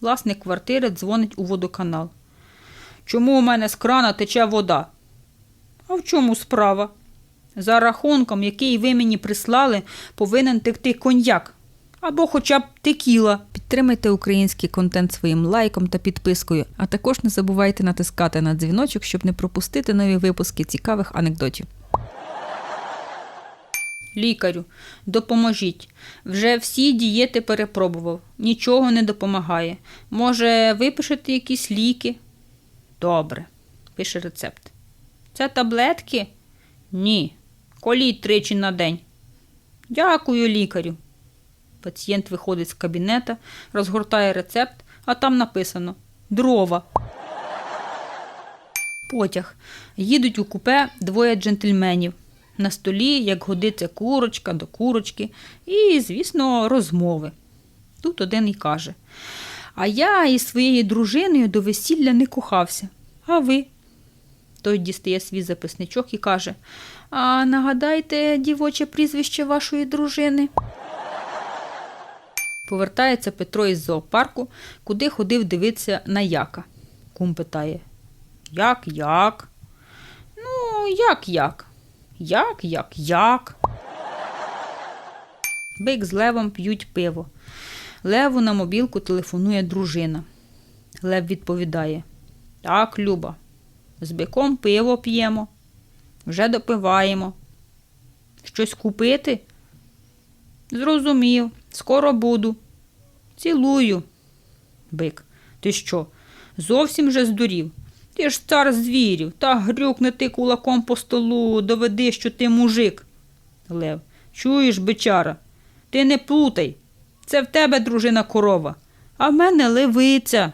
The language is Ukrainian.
Власник квартири дзвонить у водоканал. Чому у мене з крана тече вода? А в чому справа? За рахунком, який ви мені прислали, повинен текти коньяк або хоча б текіла. Підтримайте український контент своїм лайком та підпискою, а також не забувайте натискати на дзвіночок, щоб не пропустити нові випуски цікавих анекдотів. Лікарю, допоможіть. Вже всі дієти перепробував. Нічого не допомагає. Може, випишете якісь ліки? Добре, пише рецепт. Це таблетки? Ні. Коліть тричі на день. Дякую, лікарю. Пацієнт виходить з кабінета, розгортає рецепт, а там написано дрова. Потяг. Їдуть у купе двоє джентльменів. На столі, як годиться курочка до курочки, і, звісно, розмови. Тут один і каже: А я із своєю дружиною до весілля не кохався. А ви? Той дістає свій записничок і каже: А нагадайте дівоче прізвище вашої дружини. Повертається Петро із зоопарку, куди ходив дивитися на яка. Кум питає: Як, як? Ну, як, як? Як, як, як? Бик з Левом п'ють пиво. Леву на мобілку телефонує дружина. Лев відповідає: Так, Люба, з биком пиво п'ємо. Вже допиваємо. Щось купити? Зрозумів, скоро буду. Цілую. Бик, ти що? Зовсім вже здурів? Ти ж цар звірів, та грюкне ти кулаком по столу, доведи, що ти мужик. Лев, чуєш, бичара, ти не плутай. Це в тебе, дружина корова, а в мене левиця.